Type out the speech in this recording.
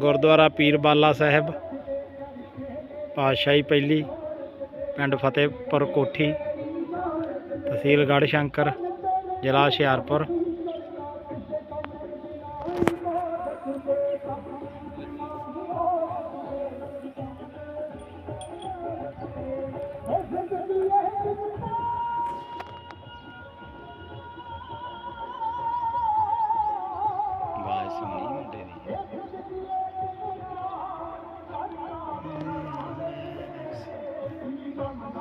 गुरद्वारा पीर बाला साहेब पातशाही पहली पिंड फतेहपुर कोठी तहसीलगढ़ शंकर जिला हशियारपुर